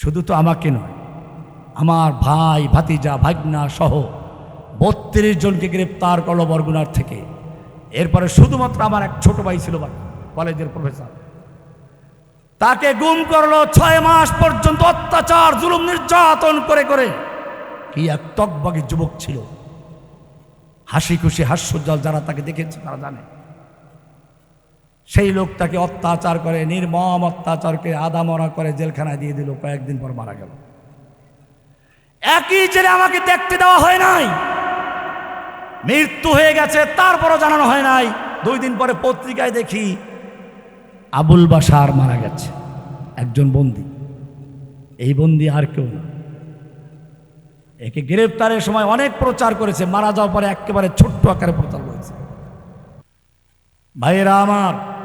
শুধু তো আমাকে নয়, আমার ভাই, ভাতিজা, ভাগনা সহ বত্রিশ জনকে গ্রেপ্তার করল বরগুনার থেকে। এরপরে শুধুমাত্র আমার এক ছোট ভাই ছিল কলেজের প্রফেসর। তাকে গুম করল ছয় মাস পর্যন্ত অত্যাচার, জুলুম, নির্যাতন করে করে। কি এক টকবাগী যুবক ছিল। হাসি খুশি হাস্যজ্জ্বল যারা তাকে দেখেছে, তারা জানে। সেই লোকটাকে অত্যাচার করে, নির্মম অত্যাচারকে আদামরা করে জেলখানায় দিয়ে দিল। কয়েকদিন পর মারা গেল। একই জেলে আমাকে দেখতে দেওয়া হয় নাই। মৃত্যু হয়ে গেছে, তারপরও জানানো হয় নাই। দুই দিন পরে পত্রিকায় দেখি, আবুল বাসার মারা গেছে। একজন বন্দি। এই বন্দি আর কেউ না। একে গ্রেপ্তারের সময় অনেক প্রচার করেছে, মারা যাওয়ার পরে একেবারে ছোট্ট আকারে প্রচার করেছে। ভাইয়েরা আমার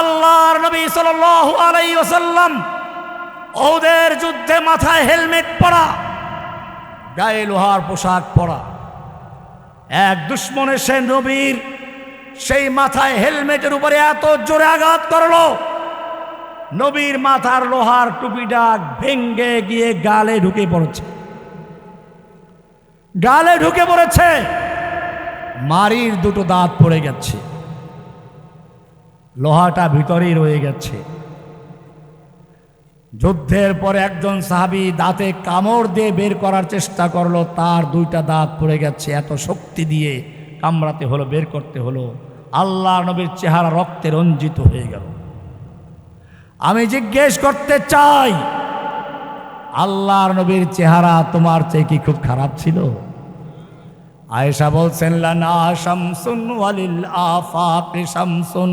আল্লাহর নবী আলাইহি ওয়াসাল্লাম ওদের যুদ্ধে মাথায় হেলমেট পরা, গায়ে লোহার পোশাক পরা। এক দুশ্মনের সে নবীর সেই মাথায় হেলমেটের উপরে এত জোরে আঘাত করল, নবীর মাথার লোহার টুপিটা ভেঙ্গে গিয়ে গালে ঢুকে পড়েছে। গালে ঢুকে পড়েছে মারির দুটো দাঁত পড়ে গেছে। লোহাটা ভিতরেই রয়ে গেছে। যুদ্ধের পরে একজন সাহাবি দাঁতে কামড় দিয়ে বের করার চেষ্টা করল, তার দুইটা দাঁত পড়ে গেছে। এত শক্তি দিয়ে কামড়াতে হলো, বের করতে হলো। আল্লাহ নবীর চেহারা রক্তে রঞ্জিত হয়ে গেল। আমি জিজ্ঞেস করতে চাই, আল্লাহর নবীর চেহারা তোমার চেয়ে কি খুব খারাপ ছিল? আয়েশা বলছেন, লানা শামসুন ওয়ালিল আফাকি শামসুন।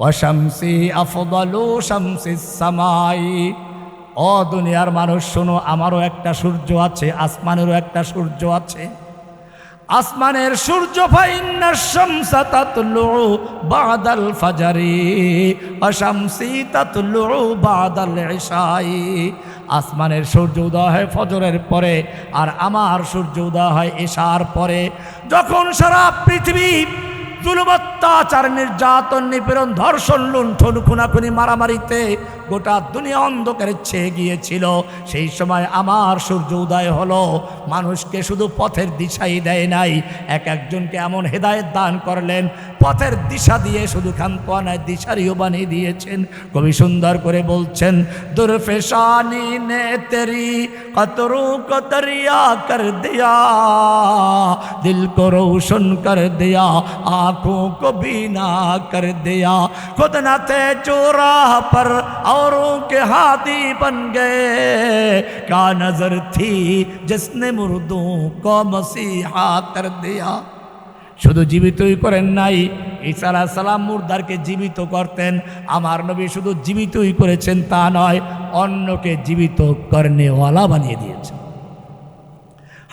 ওয়াশামসি আফদালু শামসিস সামাই। ও দুনিয়ার মানুষ, শোনো, আমারও একটা সূর্য আছে, আসমানেরও একটা সূর্য আছে। আসমানের সূর্য শামসা বাদাল ফাজারি। অশামসি তাতলু বাদাল ইশাই। আসমানের সূর্য উদয় হয় ফজরের পরে, আর আমার সূর্য উদয় হয় এশার পরে। যখন সারা পৃথিবী জুলুমত্যাচার নির্যাতন নিপীড়ন ধর্ষণ লুণ্ঠন খুনাখুনি মারামারিতে গোটা দুনিয়া অন্ধকারে ছেয়ে গিয়েছিল সেই সময় আমার সূর্য উদয় হলো মানুষকে শুধু পথের দিশাই দেয় নাই এক একজনকে এমন হেদায়েত দান করলেন পথের দিশা দিয়ে শুধু খানপানায় দিশারিও বানিয়ে দিয়েছেন কবি সুন্দর করে বলছেন দুরফেশানি নে তেরি কতরু কতরিয়া কর দিয়া দিল को रोशन कर दिया आंखों को बीना कर दिया खुद न थे चौराह पर औरों के हाथी बन गए क्या नजर थी जिसने मुर्दों को मसीहा कर दिया শুধু জীবিতই করেন নাই ঈসা আলাহ সালাম মুর্দারকে জীবিত করতেন আমার নবী শুধু জীবিতই করেছেন তা নয় অন্যকে জীবিত করনেওয়ালা বানিয়ে দিয়েছেন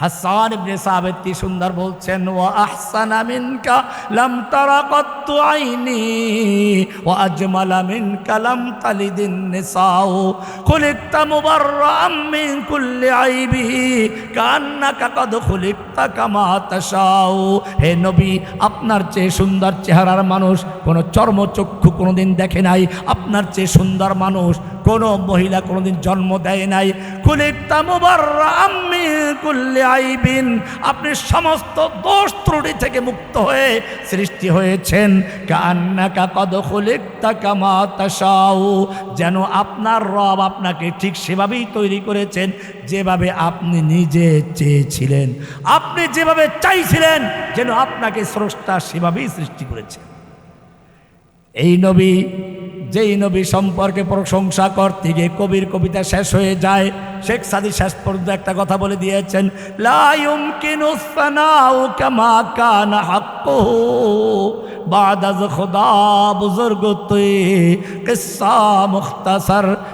হাসান ইবনে সাবিত সুন্দর বলছেন, ওয়া আহসানা মিনকা লাম তারা কত্তু আইনি, ওয়া আজমালা মিনকা লাম তালিদিন নিসাও খুলিকতা মুবাররাম মিন কুল্লি আইবি, কান্নাকা কদ খুলিকতা কামা তাশাও হে নবী, আপনার চেয়ে সুন্দর চেহারার মানুষ কোনো চর্মচক্ষু কোনোদিন দেখে নাই। আপনার চেয়ে সুন্দর মানুষ কোনো মহিলা কোনোদিন জন্ম দেয় নাই। আইবিন। আপনি সমস্ত দোষ ত্রুটি থেকে মুক্ত হয়ে সৃষ্টি হয়েছেন। কান্নাকা কদ খুলিকতা কামা যেন আপনার রব আপনাকে ঠিক সেভাবেই তৈরি করেছেন, যেভাবে আপনি নিজে চেয়েছিলেন। আপনি যেভাবে চাইছিলেন, যেন আপনাকে স্রষ্টা সেভাবেই সৃষ্টি করেছেন। এই নবী যেই নবী সম্পর্কে প্রশংসা করতে গিয়ে কবির কবিতা শেষ হয়ে যায়। শেখ সাদি শেষ পর্যন্ত একটা কথা বলে দিয়েছেন লায়ুম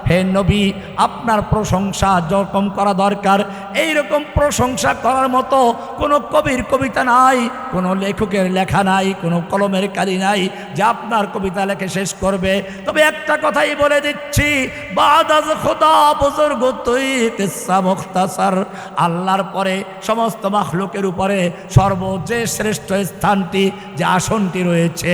হে নবী, আপনার প্রশংসা যরকম করা দরকার। এই রকম প্রশংসা করার মতো কোনো কবির কবিতা নাই, কোনো লেখকের লেখা নাই, কোনো কলমের কালি নাই, যে আপনার কবিতা লেখে শেষ করবে। তবে একটা কথাই বলে দিচ্ছি, বাদাজ খোদা বুজুর্গ তুই কিসা মুখতাসার। আল্লাহর পরে সমস্ত মাখলুকের উপরে সর্বচেয়ে শ্রেষ্ঠ স্থানটি, যে আসনটি রয়েছে,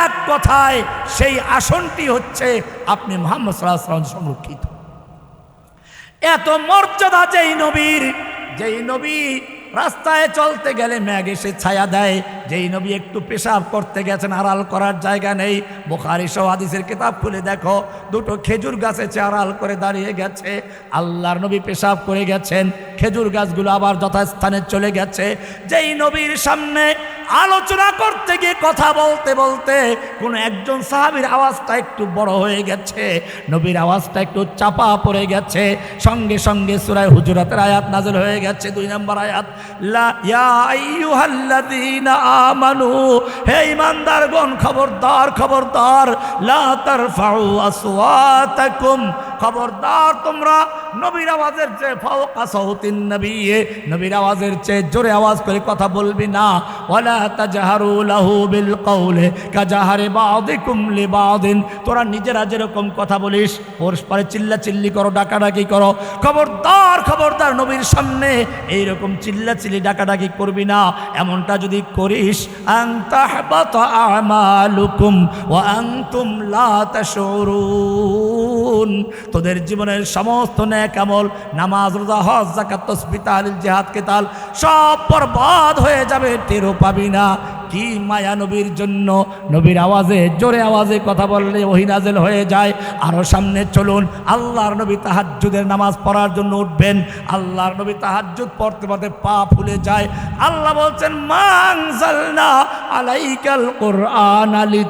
এক কথায় সেই আসনটি হচ্ছে আপনি মোহাম্মদ সাল্লাহ সংরক্ষিত এত মর্যাদা যেই নবীর, যেই নবী রাস্তায় চলতে গেলে ম্যাগ এসে ছায়া দেয় যেই নবী একটু পেশাব করতে গেছেন, আড়াল করার জায়গা নেই। বোখারি সহ হাদিসের কিতাব খুলে দেখো, দুটো খেজুর গাছে আড়াল করে দাঁড়িয়ে গেছে। আল্লাহর নবী পেশাব করে গেছেন, খেজুর গাছগুলো আবার যথাস্থানে চলে গেছে। যেই নবীর সামনে আলোচনা করতে গিয়ে কথা বলতে বলতে কোনো একজন সাহাবীর আওয়াজটা একটু বড় হয়ে গেছে। নবীর আওয়াজটা একটু চাপা পড়ে গেছে। সঙ্গে সঙ্গে সুরায় হুজুরাতের আয়াত নাজল হয়ে গেছে, দুই নম্বর আয়াত, লা, ইয়া আইয়ুহাল্লাযীনা আমানু। হে ইমানদারগণ খবরদার খবরদার লা তারফাউ আসওয়াতাকুম। খবরদার তোমরা নবীর আওয়াজের চেয়ে ফাওকা সাউতিন নবী নবীর আওয়াজের চেয়ে জোরে আওয়াজ করে কথা বলবি না। ওয়ালা তাজহারু লাহু বিল কওলে কাজাহারে বাদিকুম লিবাদিন। তোরা নিজেরা যেরকম কথা বলিস পরস্পরে চিল্লা চিল্লি করো, ডাকাডাকি করো। খবরদার খবরদার নবীর সামনে এইরকম চিল্লা চিল্লি ডাকাডাকি করবি না। এমনটা যদি করিস আন তাহবাতা আমালুকুম ওয়া আনতুম লা তাশউরুন। তোদের জীবনের সমস্ত ন্যাক আমল, নামাজ, রোজা, হজ জাকাত তসবি, তাহলিল, জেহাদ, কেতাল, সব বরবাদ হয়ে যাবে, টেরও পাবি না। কি মায়া নবীর জন্য। নবীর আওয়াজে, জোরে আওয়াজে কথা বললে ওহিনাজেল হয়ে যায়। আরও সামনে চলুন, আল্লাহর নবী তাহাজ্জুদের নামাজ পড়ার জন্য উঠবেন। আল্লাহর নবী তাহাজ্জুদ পড়তে পড়তে পা ফুলে যায়। আল্লাহ বলছেন মাংজালনা আলাইকাল কোরআন আলি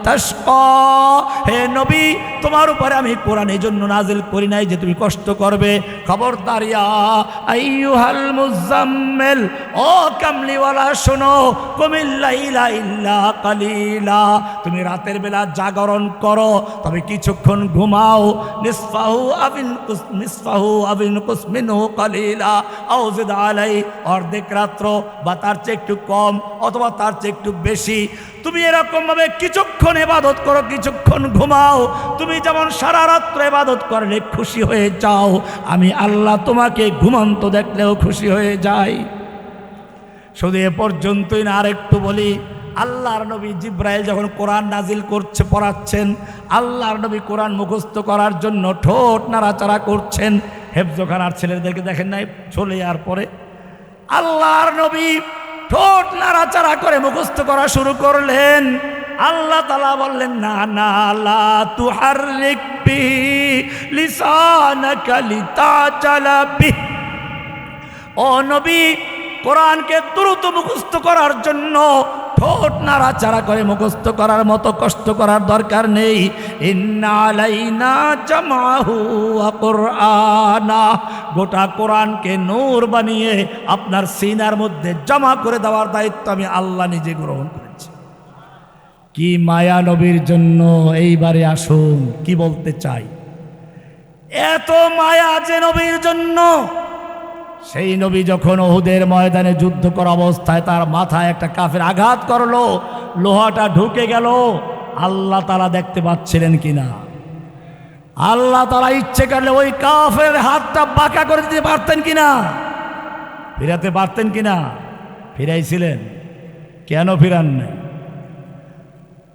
হে নবী, তোমার উপরে আমি কোরআন এই জন্য নাজিল করি নাই যে তুমি কষ্ট করবে। খবরদার ইয়া আইয়ুহাল মুজাম্মিল, ও কামলিওয়ালা শোনো, কুমিল্লাইলা ইল্লা কালিলা। তুমি রাতের বেলা জাগরণ করো, তবে কিছুক্ষণ ঘুমাও। নিসফাহু আবিন নিসফাহু আবিন কুসমিনহু কালিলা। আও আলাই অর্ধেক রাত্র বা তার চেয়ে একটু কম অথবা তার চেয়ে একটু বেশি। তুমি এরকম ভাবে কিছুক্ষণ এবাদত করো, কিছুক্ষণ ঘুমাও। তুমি যেমন সারা রাত্র এবাদত করলে খুশি হয়ে যাও। আমি আল্লাহ তোমাকে ঘুমন্ত দেখলেও খুশি হয়ে যাই। শুধু এ পর্যন্তই না, আরেকটু বলি আল্লাহর নবী জিব্রাইল যখন কোরআন নাজিল করছে, পড়াচ্ছেন, আল্লাহর নবী কোরআন মুখস্থ করার জন্য ঠোঁট নাড়াচাড়া করছেন, হেফজোখানার ছেলেদেরকে দেখেন নাই, চলে যাওয়ার পরে আল্লাহর নবী ঠোঁট নাড়াচাড়া করে মুখস্থ করা শুরু করলেন। আল্লাহ তালা বললেন, না না, লা তুহারিক বিহি লিসানাকা লিতাজালা বিহি। ও নবী, কোরআনকে দ্রুত মুখস্থ করার জন্য ঠোঁট নাড়াচাড়া করে, মুখস্থ করার মতো কষ্ট করার দরকার নেই। গোটা কোরআনকে নূর বানিয়ে আপনার সিনার মধ্যে জমা করে দেওয়ার দায়িত্ব আমি আল্লাহ নিজে গ্রহণ করেছি। কি মায়া নবীর জন্য এইবারে আসুন, কি বলতে চাই? এত মায়া যে নবীর জন্য সেই নবী যখন ওহুদের ময়দানে যুদ্ধ করা অবস্থায় তার মাথায় একটা কাফের আঘাত করল, লোহাটা ঢুকে গেল, আল্লাহ তারা দেখতে পাচ্ছিলেন কিনা? আল্লাহ তারা ইচ্ছে করলে ওই কাফের হাতটা বাঁকা করে দিতে পারতেন কিনা? ফিরাতে পারতেন কিনা? ফিরাইছিলেন। কেন ফিরান নাই?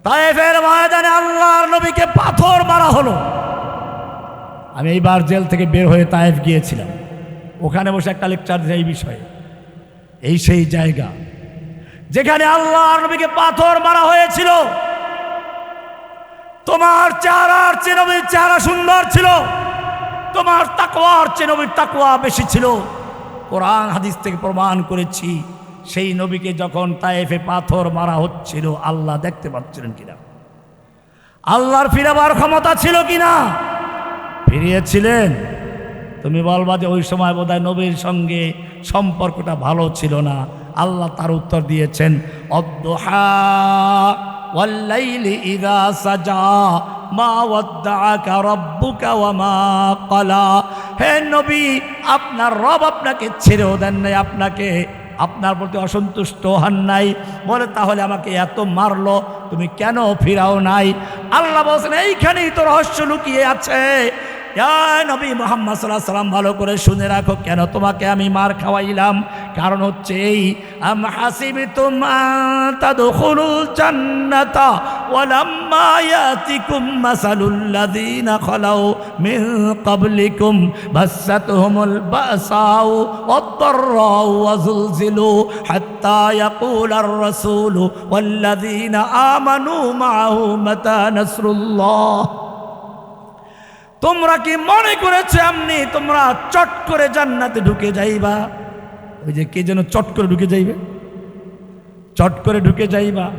তাইফের ময়দানে আল্লাহর নবীকে পাথর মারা হলো। আমি এইবার জেল থেকে বের হয়ে তায়েফ গিয়েছিলাম। ওখানে বসে একটা লেকচার দিই এই বিষয়ে। এই সেই জায়গা। যেখানে আল্লাহর নবীকে পাথর মারা হয়েছিল। তোমার চেহারার চেয়ে নবীর চেহারা সুন্দর ছিল। তোমার তাকওয়ার চেয়ে নবীর তাকওয়া বেশি ছিল। কোরআন হাদিস থেকে প্রমাণ করেছি, সেই নবীকে যখন তায়েফে পাথর মারা হচ্ছিল, আল্লাহ দেখতে পাচ্ছিলেন কিনা? আল্লাহর ফিরাবার ক্ষমতা ছিল কিনা? ফিরিয়েছিলেন। তুমি বলবা যে ওই সময় বোধহয় নবীর সঙ্গে সম্পর্কটা ভালো ছিল না। আল্লাহ তার উত্তর দিয়েছেন হে নবী, আপনার রব আপনাকে ছেড়েও দেন নাই, আপনাকে আপনার প্রতি অসন্তুষ্ট হন নাই। বলে, তাহলে আমাকে এত মারলো, তুমি কেন ফিরাও নাই? আল্লাহ বলছেন, এইখানেই তো রহস্য লুকিয়ে আছে। নবী মোহাম্মদ সাল্লাহ সাল্লাম ভালো করে শুনে রাখো, কেন তোমাকে আমি মার খাওয়াইলাম? কারণ হচ্ছে এই, আম হাসিবি তুম তাদখুলুল জান্নাতা ওয়ালাম্মা ইয়াতিকুম মাসালুল্লাযীনা খালাউ মিন ক্বাবলিকুম বাসাতহুমুল বাসাউ ওয়াদ-দাররাউ ওয়াজুলজিলু হাত্তা ইয়াকুলার রাসূলু ওয়াল্লাযীনা আমানু মাআহু মাতা নাসরুল্লাহ তোমরা কি মনে করেছে এমনি তোমরা চট করে জান্নাতে ঢুকে যাইবা? ওই যে কে যেন চট করে ঢুকে যাইবে? চট করে ঢুকে যাইবা।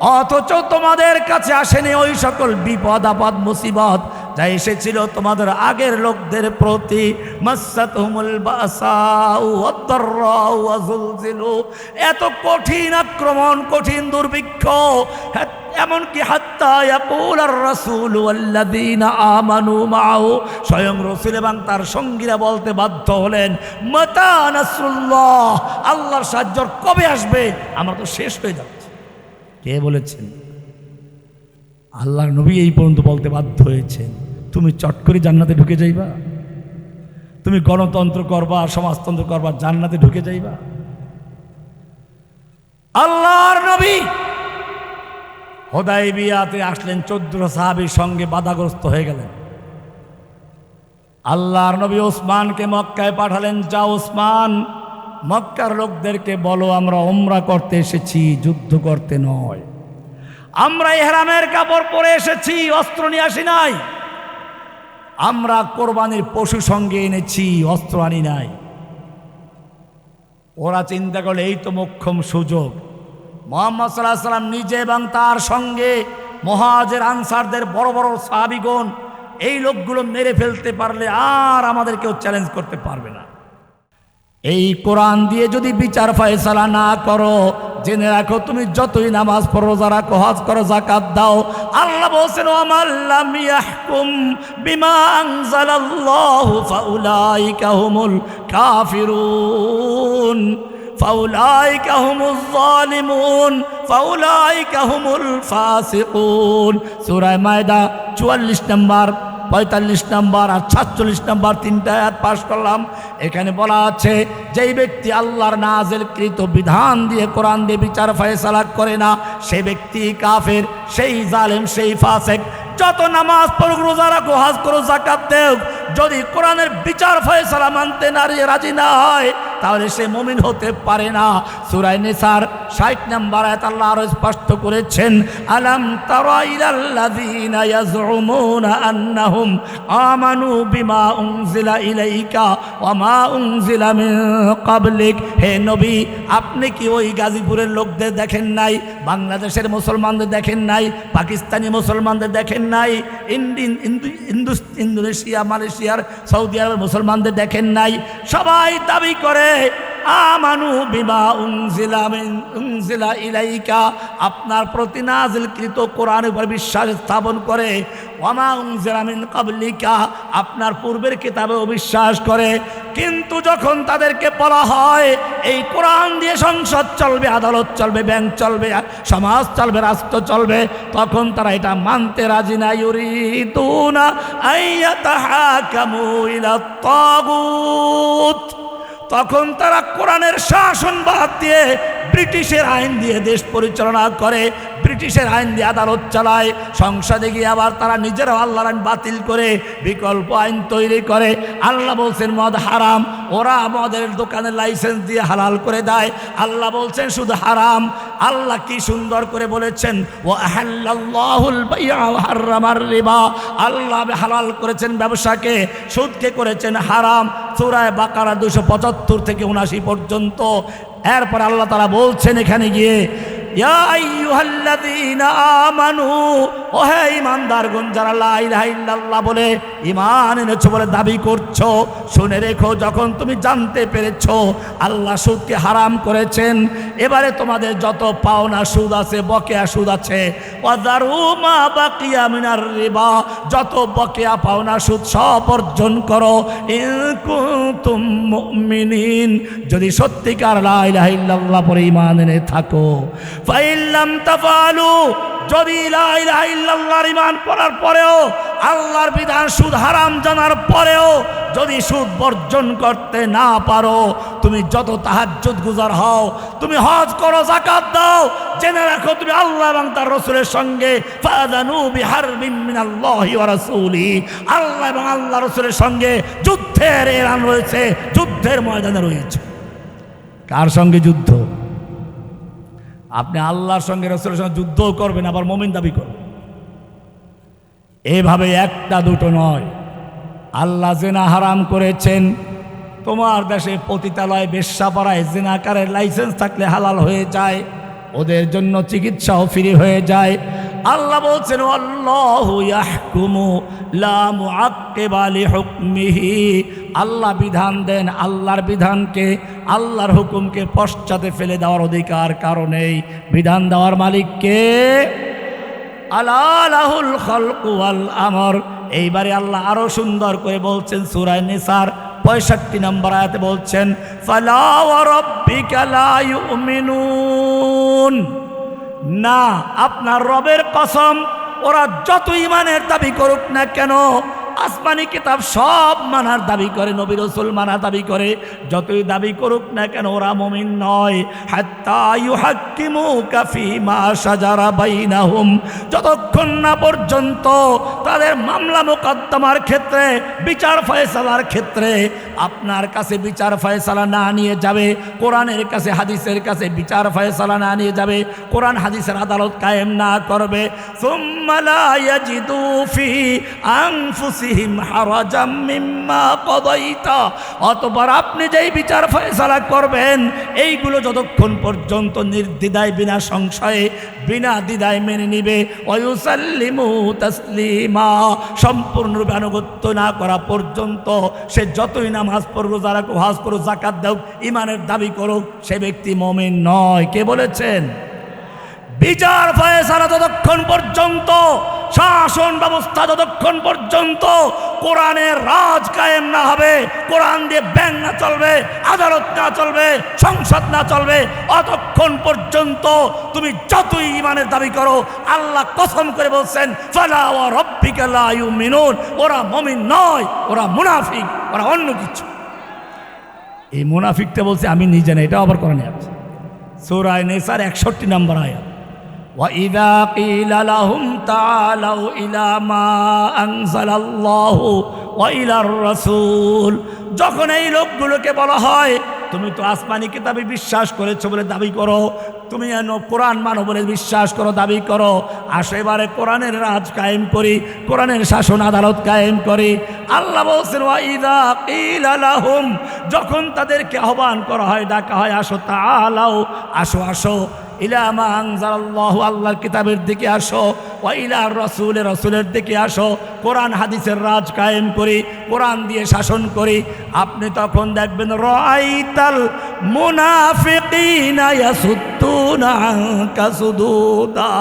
অথচ তোমাদের কাছে আসেনি ওই সকল বিপদ, আপদ, মুসিবত। যা এসেছিল তোমাদের আগের লোকদের প্রতি। এত কঠিন আক্রমণ, কঠিন দুর্ভিক্ষ। এমনকি স্বয়ং রাসূল এবং তার সঙ্গীরা বলতে বাধ্য হলেন, মাতা নাসরুল্লাহ, আল্লাহর সাহায্য কবে আসবে? আমরা তো শেষ হয়ে যাচ্ছে। কে বলেছেন? আল্লাহর নবী এই পর্যন্ত বলতে বাধ্য হয়েছেন। তুমি চট করে জান্নাতে ঢুকে যাইবা। তুমি গণতন্ত্র করবা, সমাজতন্ত্র করবা, জান্নাতে ঢুকে যাইবা। আল্লাহর নবী হোদাই বিয়াতে আসলেন, চোদ্দ সাহাবির সঙ্গে বাধাগ্রস্ত হয়ে গেলেন। আল্লাহর নবী ওসমানকে মক্কায় পাঠালেন, যা ওসমান, মক্কার লোকদেরকে বলো, আমরা ওমরা করতে এসেছি, যুদ্ধ করতে নয়। আমরা এহরামের কাপড় পরে এসেছি, অস্ত্র নিয়ে আসি নাই। আমরা কোরবানির পশু সঙ্গে এনেছি, অস্ত্র আনি নাই। ওরা চিন্তা করলে, এই তো মোক্ষম সুযোগ। মোহাম্মদ সাল্লাহ সাল্লাম নিজে এবং তার সঙ্গে মহাজের আনসারদের বড় বড় সাহাবিগণ, এই লোকগুলো মেরে ফেলতে পারলে আর আমাদের কেউ চ্যালেঞ্জ করতে পারবে না। এই কোরআন দিয়ে যদি বিচার ফয়সালা না করো, জেনে রাখো, তুমি যতই নামাজ পড়ো রোজা রাখো হজ করো জাকাত দাও আল্লাহ বলছেন আমাল্লাম ইয়াহকুম বিমা আনজালাল্লাহু ফাউলাইকা হুমুল কাফিরুন فأولئك هم الظالمون فأولئك هم الفاسقون سورة মায়দা 44 নম্বর পঁয়তাল্লিশ নম্বর আর সাতচল্লিশ নম্বর তিনটা আয়াত পাশ করলাম। এখানে বলা আছে, যেই ব্যক্তি আল্লাহর নাজেলকৃত বিধান দিয়ে কোরআন দিয়ে বিচার ফয়সালা করে না সেই ব্যক্তি কাফের, সেই জালেম, সেই ফাসেক। যত নামাজ পড়ুক, রোজা রাখো হাজ করো জাকাত দেও যদি কোরআনের বিচার ফয়সালা মানতে নারী রাজি না হয় তাহলে সে মমিন হতে পারে না। সুরাই নিসার ষাট নাম্বার আয়াত আল্লাহ আরও স্পষ্ট করেছেন, আলাম তারা ইলাল্লাযীনা ইয়াজউমুনা আন্নাহুম আমানু বিমা উনজিলা ইলাইকা ওয়া মা উনজিলা মিন ক্বাবলিক। হে নবী, আপনি কি ওই গাজীপুরের লোকদের দেখেন নাই? বাংলাদেশের মুসলমানদের দেখেন নাই? পাকিস্তানি মুসলমানদের দেখেন নাই? ইন্দোনেশিয়া, মালয়েশিয়ার, সৌদি আরবের মুসলমানদের দেখেন নাই? সবাই দাবি করে আমানু বিমা উনজিলা মিন ইলাইকা। আপনার প্রতি নাজিলকৃত কোরআনের উপর বিশ্বাস স্থাপন করে, ওয়ামা উনজিলা মিন কাবলিকা আপনার পূর্বের কিতাবে বিশ্বাস করে, কিন্তু যখন তাদেরকে বলা হয়, এই কোরআন দিয়ে সংসদ চলবে, আদালত চলবে, ব্যাংক চলবে, সমাজ চলবে, রাষ্ট্র চলবে, তখন তারা এটা মানতে রাজি না। ইউরিদুনা আইয়াতাহাকামু ইলা তাগুত তখন তারা কোরআনের শাসন বাদ দিয়ে ব্রিটিশের আইন দিয়ে দেশ পরিচালনা করে। ব্রিটিশের আইন দিয়ে আদালত চালায়। সংসদে গিয়ে আবার তারা নিজেরাও আল্লাহর আইন বাতিল করে, বিকল্প আইন তৈরি করে। আল্লাহ বলছেন, মদ হারাম। ওরা মদের দোকানে লাইসেন্স দিয়ে হালাল করে দেয়। আল্লাহ বলছেন, শুধু হারাম। আল্লাহ কি সুন্দর করে বলেছেন ও আল্লাহ হালাল করেছেন ব্যবসাকে, সুদকে করেছেন হারাম। সূরায় বাকারা দুশো পঁচাত্তর থেকে উনাশি পর্যন্ত। এরপর আল্লাহ তারা বলছেন এখানে গিয়ে ইয়া আইয়ুহাল্লাযীনা আমানু। ও হে ঈমানদারগণ, যারা লা ইলাহা বলে ঈমান এনেছো বলে দাবি করছ, শুনে রেখো, যখন তুমি জানতে পেরেছ আল্লাহ সুদকে হারাম করেছেন, এবারে তোমাদের যত পাওনা সুদ আছে, বকেয়া সুদ আছে রিবা, যত বকেয়া পাওনা সুদ সব অর্জন করো। যদি সত্যিকার লা ইলাহা ইল্লাল্লাহ পরে ঈমান এনে থাকো ফাইল্লাম তাফালু, যদি লা ইলাহা ইল্লাল্লাহর ঈমান পড়ার পরেও আল্লাহর বিধান সুদ হারাম জানার পরেও যদি সুদ বর্জন করতে না পারো, তুমি যত তাহাজ্জুদ গুজার হও, তুমি হজ করো জাকাত দাও, জেনে রাখো তুমি আল্লাহ এবং তার রসুলের সঙ্গে আল্লাহ এবং আল্লাহ রসুলের সঙ্গে যুদ্ধের এলান রয়েছে, যুদ্ধের ময়দানে রয়েছে। কার সঙ্গে যুদ্ধ? আপনি আল্লাহর সঙ্গে রসুলের সঙ্গে যুদ্ধও করবেন, আবার মমিন দাবি করবেন। এভাবে একটা দুটো নয়। আল্লাহ জেনা হারাম করেছেন। তোমার দেশে পতিতালয়, বেশ্যাপাড়ায় জেনাকারের লাইসেন্স থাকলে হালাল হয়ে যায়। ওদের জন্য চিকিৎসাও ফ্রি হয়ে যায়। আল্লাহ বলছেন, আল্লাহ বিধান দেন, আল্লাহর বিধানকে, আল্লাহর হুকুমকে পশ্চাতে ফেলে দেওয়ার অধিকার কারণেই বিধান দেওয়ার মালিককে আলাহুল খলকু আল আমর। এইবারে আল্লাহ আরও সুন্দর করে বলছেন সুরায় নিসার পঁয়ষট্টি নম্বর আয়াতে বলছেন, ফালা রাব্বিকা লা ইউমিনুন। না আপনার রবের কসম ওরা যত ইমানের দাবি করুক না কেন আসমানি কিতাব সব মানার দাবি করে, নবী রসুল মানার দাবি করে। যতই দাবি করুক না কেন, ওরা মমিন নয়। যতক্ষণ না পর্যন্ত তাদের মামলা মোকদ্দমার ক্ষেত্রে, বিচার ফয়সালার ক্ষেত্রে আপনার কাছে বিচার ফয়সালা না নিয়ে যাবে, কোরআনের কাছে, হাদিসের কাছে বিচার ফয়সালা না নিয়ে যাবে, কোরআন হাদিসের আদালত কায়েম না করবে। সুম্মা লা ইয়াজিদু ফি অতঃপর আপনি যেই বিচার ফয়সালা করবেন, এইগুলো যতক্ষণ পর্যন্ত নির্দ্বিধায় বিনা সংশয়ে, বিনা দ্বিধায় মেনে নিবে অয়ুসাল্লিমু তাসলিমা। সম্পূর্ণরূপে আনুগত্য না করা পর্যন্ত সে যতই নামাজ পড়ো রোজা রাখো হাজ করো জাকাত দাও ইমানের দাবি করুক, সে ব্যক্তি মমিন নয়। কে বলেছেন? বিচার ফয়সালা যতক্ষণ পর্যন্ত, শাসন ব্যবস্থা যতক্ষণ পর্যন্ত কোরআনের রাজ কায়েম না হবে, কোরআন দিয়ে ব্যাংক না চলবে, আদালত না চলবে, সংসদ না চলবে, অতক্ষণ পর্যন্ত তুমি যতই ইমানের দাবি করো, আল্লাহ কসম করে বলছেন ইউমিনুন। ওরা মমিন নয়, ওরা মুনাফিক, ওরা অন্য কিছু। এই মুনাফিকটা বলছে, আমি নিজে না এটা আবার কোরআনে আছে। সূরায়ে নেসার একষট্টি নম্বর আয়াত। وإذا قيل لهم تعالوا إلى ما أنزل الله وإلى الرسول যখন এই লোকগুলোকে বলা হয় তুমি তো আসমানি কিতাবে বিশ্বাস করেছো বলে দাবি করো তুমি যেন কোরআন মানো বলে বিশ্বাস করো দাবি করো আসো এবারে কোরআনের রাজ কায়েম করি কোরআনের শাসন আদালত কায়েম করি আল্লাহ বলছেন ওয়াইদা কিল আলাহুম যখন তাদেরকে আহ্বান করা হয় ডাকা হয় আসো তা আলাও আসো আসো ইলামা আনজালাল্লাহু আল্লাহর কিতাবের দিকে আসো, ওয়া ইলার রসুল রসুলের দিকে আসো, কোরআন হাদিসের রাজ কায়েম করি, কোরআন দিয়ে শাসন করি। আপনি তখন দেখবেন রাইতাল মুনাফিকিনা ইয়াসুদ্দুনা আনকা সুদুদা।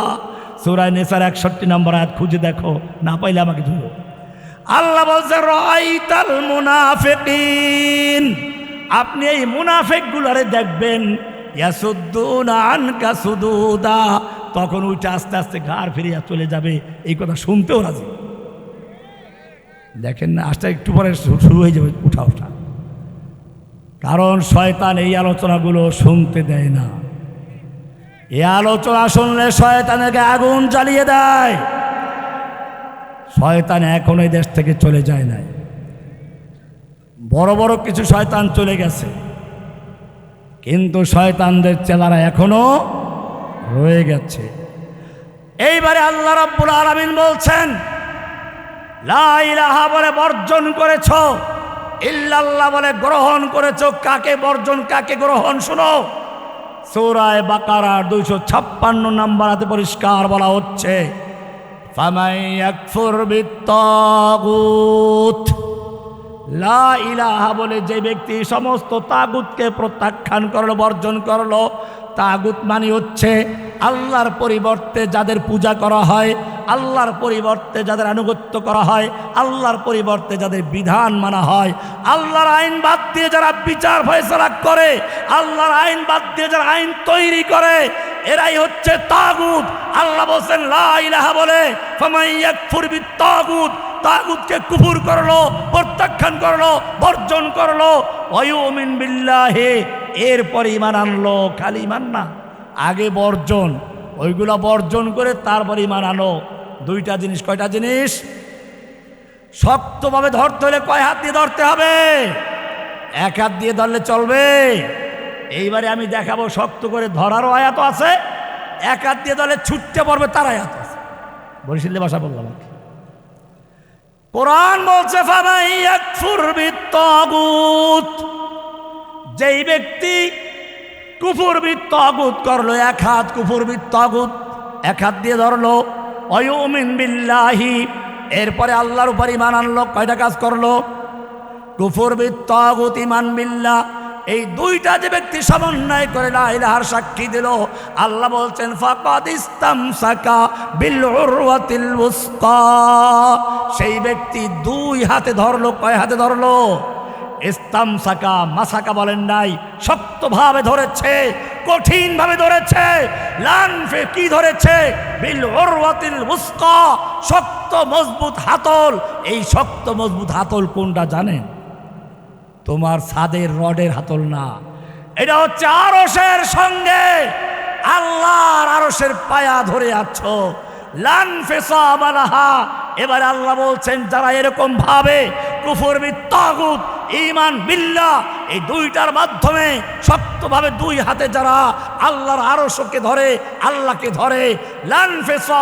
সূরা নিসার 61 নম্বর আয়াত খুঁজে দেখো, না পাইলে আমাকে ধরো আল্লাহ বলছে রাইতাল মুনাফিকিন। আপনি এই মুনাফিকগুলারে দেখবেন তখন উঠে আস্তে আস্তে ঘাড় ফিরিয়া চলে যাবে। এই কথা শুনতেও রাজি। দেখেন না আস্তে একটু পরে শুরু হয়ে যাবে, উঠা ওঠা কারণ শয়তান এই আলোচনাগুলো শুনতে দেয় না। এ আলোচনা শুনলে শয়তানেরকে আগুন জ্বালিয়ে দেয়। শয়তান এখন এই দেশ থেকে চলে যায় নাই। বড় বড় কিছু শয়তান চলে গেছে। কিন্তু শয়তানদের চেলারা এখনও রয়ে গেছে। এইবারে আল্লাহ রাব্বুল আলামিন বলছেন, লা ইলাহা বলে বর্জন করেছ, ইল্লাল্লাহ বলে গ্রহণ করেছ। কাকে বর্জন, কাকে গ্রহণ? শুনো, সৌরায় বাকারার দুইশো ছাপ্পান্ন নাম্বার হাতে পরিষ্কার বলা হচ্ছে, ফামাই ইয়াকফুর বিত্তাগুত লা ইলাহা বলে যে ব্যক্তি সমস্ত তাগুতকে প্রত্যাখ্যান করল, বর্জন করল, তাগুত মানে হচ্ছে আল্লাহর পরিবর্তে যাদের পূজা করা হয়, আল্লাহর পরিবর্তে যাদের আনুগত্য করা হয়, আল্লাহর পরিবর্তে যাদের বিধান মানা হয়, আল্লাহর আইন বাদ দিয়ে যারা বিচার ফয়সলা করে, আল্লাহর আইন বাদ দিয়ে যারা আইন তৈরি করে, এরাই হচ্ছে তাগুত। আল্লাহ বলছেন, লা ইলাহা বলে তাগুতকে কুফুর করল, প্রত্যাখ্যান করল, বর্জন করল। অয়ুমিন বিল্লাহে, এরপরে ইমান আনলো, খালি ইমান না, আগে বর্জন, ওইগুলো বর্জন করে তারপর ইমান আনো। দুইটা জিনিস, কয়টা জিনিস? শক্তভাবে ধরতে হলে কয় হাত দিয়ে ধরতে হবে? এক হাত দিয়ে ধরলে চলবে। এইবারে আমি দেখাবো শক্ত করে, ধরারও আয়াত আছে, এক হাত দিয়ে ধরলে ছুটতে পড়বে তার আয়াত আছে। বরিশালে ভাষা বললাম। কোরআন বলছে যেই ব্যক্তি কুফুর বৃত্ত আগুত করল, এক হাত কুফুর বৃত্ত আগুত এক হাত দিয়ে ধরলো অয়ুমিন বিল্লাহি। এরপরে আল্লাহর উপর ইমান আনলো, কয়টা কাজ করল? কুফুর বিত্তাগুত ইমান বিল্লাহ। এই দুইটা যে ব্যক্তি সমন্বয় করে না সাক্ষী দিল, আল্লাহ বলছেন, ফাকাদ ইস্তামসাকা বিল উরওয়াতিল উসকা। সেই ব্যক্তি দুই হাতে ধরলো, কয় হাতে ধরলো? ইস্তাম সাকা মাসাকা বলেন নাই, শক্তভাবে ধরেছে, কঠিনভাবে ধরেছে, লানফে কি ধরেছে? বিল ওরওয়াতিল উস্কা, শক্ত মজবুত হাতল। এই শক্ত মজবুত হাতল কোনটা জানেন? তোমার ছাদের রডের হাতল না। এটা হচ্ছে আরসের সঙ্গে আল্লাহর আরসের পায়া ধরে আছো। লান ফেসা এবার আল্লাহ বলছেন, যারা এরকম ভাবে কুফর ইমান বিল্লাহ, এই দুইটার মাধ্যমে শক্তভাবে দুই হাতে যারা আল্লাহর আরশকে ধরে, আল্লাহকে ধরে, লান ফেসা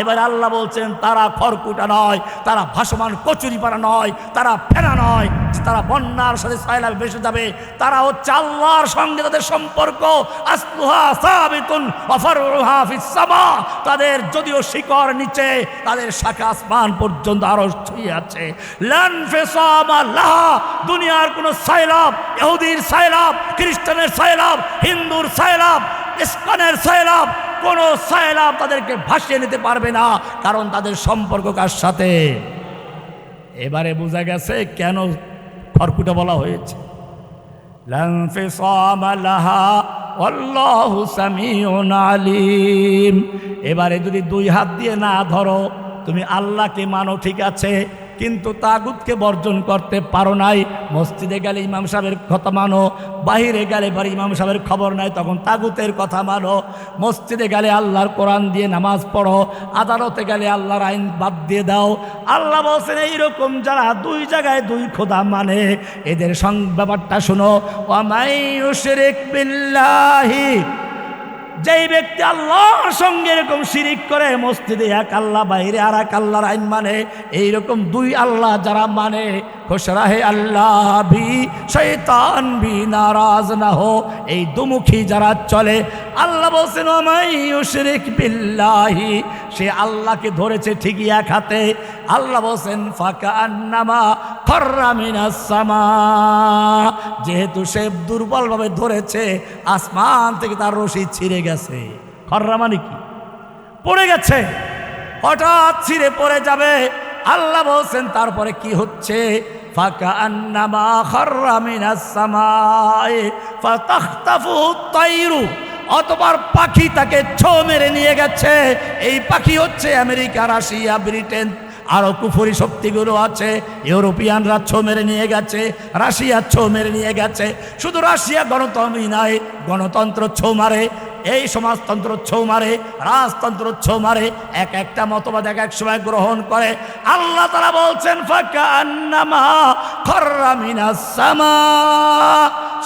এবার আল্লাহ বলছেন, তারা খড়কুটা নয়, তারা ভাসমান কচুরিপাড়া নয়, তারা ফেরা নয়, তারা বন্যার সাথে সাইলাবে বেসে যাবে, তারা হচ্ছে আল্লাহর সঙ্গে তাদের সম্পর্ক। তাদের যদিও শিকড় নিচে, তাদের শাখা আসমান পর্যন্ত আরও ছুঁয়ে আছে। দুনিয়ার কোনো সাইলাব এহুদির সাইলাব খ্রিস্টানের সাইলাব হিন্দুর সাইলাব স্পানের সয়লাভ কোনো সয়লাভ তাদেরকে ভাসিয়ে নিতে পারবে না, কারণ তাদের সম্পর্ক কার সাথে। এবারে বোঝা গেছে কেন খড়কুটা বলা হয়েছে। এবারে যদি দুই হাত দিয়ে না ধরো, তুমি আল্লাহকে মানো, ঠিক আছে। কিন্তু তাগুতকে বর্জন করতে পারো নাই। মসজিদে গেলে ইমাম সাহেবের কথা মানো, বাহিরে গেলে পরে ইমাম সাহেবের খবর নাই, তখন তাগুতের কথা মানো। মসজিদে গেলে আল্লাহর কোরআন দিয়ে নামাজ পড়ো, আদালতে গেলে আল্লাহর আইন বাদ দিয়ে দাও। আল্লাহ বলছেন, এইরকম যারা দুই জায়গায় দুই খোদা মানে এদের সং, ব্যাপারটা শোনো ইউশরিক বিল্লাহি যেই ব্যক্তি আল্লাহর সঙ্গে এরকম শিরিক করে, মসজিদে এক আল্লাহ, বাইরে আর এক আল্লাহর আইন মানে এইরকম দুই আল্লাহ যারা মানে খোসরাহে আল্লাহ ভি শৈতান ভি, নারাজ না হো, এই দুমুখী যারা চলে, আল্লাহ বলছেন ওমাই শিরিক বিল্লাহি সে আল্লাহকে ধরেছে ঠিকই এক হাতে আল্লাহ বলছেন, ফাঁকা আন্নামা সামা। যেহেতু সে দুর্বলভাবে ধরেছে, আসমান থেকে তার রশি ছিঁড়ে গেছে। খর্রা মানে কি? পড়ে গেছে। হঠাৎ ছিঁড়ে পড়ে যাবে। আল্লাহ বলছেন, তারপরে কি হচ্ছে? ফাঁকা আন্নামা ফাতাখতাফু তাইরু অতবার পাখি তাকে ছো মেরে নিয়ে গেছে। এই পাখি হচ্ছে আমেরিকা, রাশিয়া, ব্রিটেন আরও কুফুরি শক্তিগুলো আছে, ইউরোপিয়ানরা ছো মেরে নিয়ে গেছে, রাশিয়া ছো মেরে নিয়ে গেছে। শুধু রাশিয়া গণতন্ত্রই নয় গণতন্ত্র ছৌ মারে, এই সমাজতন্ত্র ছৌ মারে, রাজতন্ত্র ছৌ মারে, এক একটা মতবাদ এক এক সময় গ্রহণ করে। আল্লাহ তারা বলছেন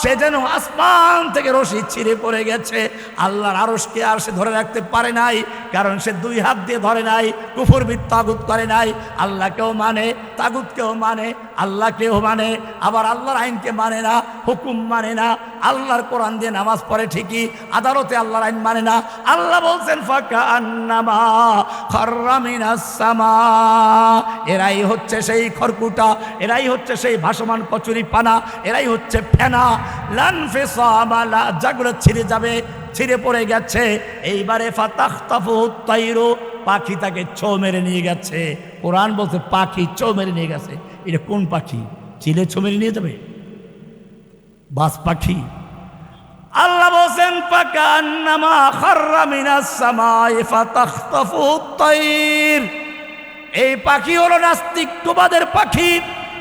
সে যেন আসমান থেকে রশি ছিঁড়ে পড়ে গেছে। আল্লাহর আরশকে আর সে ধরে রাখতে পারে নাই? কারণ সে দুই হাত দিয়ে ধরে নাই, কুফুর তাগুত করে নাই। আল্লাহকেও মানে তাগুতকেও মানে আল্লাহকেও মানে আবার আল্লাহর আইনকে মানে না, হুকুম মানে না, আল্লাহর কোরআন দিয়ে নামাজ পড়ে ঠিকই, আদালতে আল্লাহর আইন মানে না। আল্লাহ বলছেন ফাঁকা আন্নামা এরাই হচ্ছে সেই খড়কুটা, এরাই হচ্ছে সেই ভাসমান কচুরি পানা, এরাই হচ্ছে ফেনা। লান ফেসামালা যাগুলো ছিঁড়ে যাবে, ছিঁড়ে পড়ে গেছে। এইবারে ফাতাখতাফু তাইরু পাখি তাকে ছো মেরে নিয়ে গেছে। কোরআন বলছে, পাখি ছো মেরে নিয়ে গেছে। এটা কোন পাখি? চিলে ছো মেরে নিয়ে যাবে? বাস পাখি। আল্লাহ বলছেন মিনাস এই পাখি হলো নাস্তিকবাদের পাখি।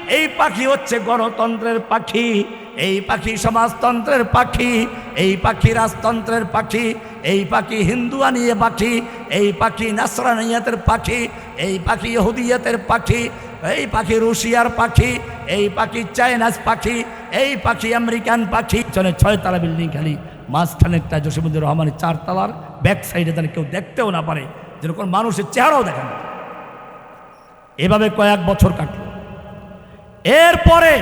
এই পাখি হচ্ছে গণতন্ত্রের পাখি। এই পাখি সমাজতন্ত্রের পাখি। এই পাখি রাজতন্ত্রের পাখি। এই পাখি হিন্দুয়ানিয়ে পাখি। এই পাখি নাসরানিয়াতের পাখি। এই পাখি ইহুদিয়াতের পাখি। এই পাখি রুশিয়ার পাখি, এই পাখি চাইনাস পাখি, এই পাখি আমেরিকান পাখি। চলে ছয়তলা বিল্ডিং খালি, মাঝখানে একটা জসিমুদ্দিন রহমানের চারতলার ব্যাক সাইডে যেন কেউ দেখতেও না পারে যেরকম মানুষের চেহারাও দেখেন এভাবে কয়েক বছর কাটল। এরপরে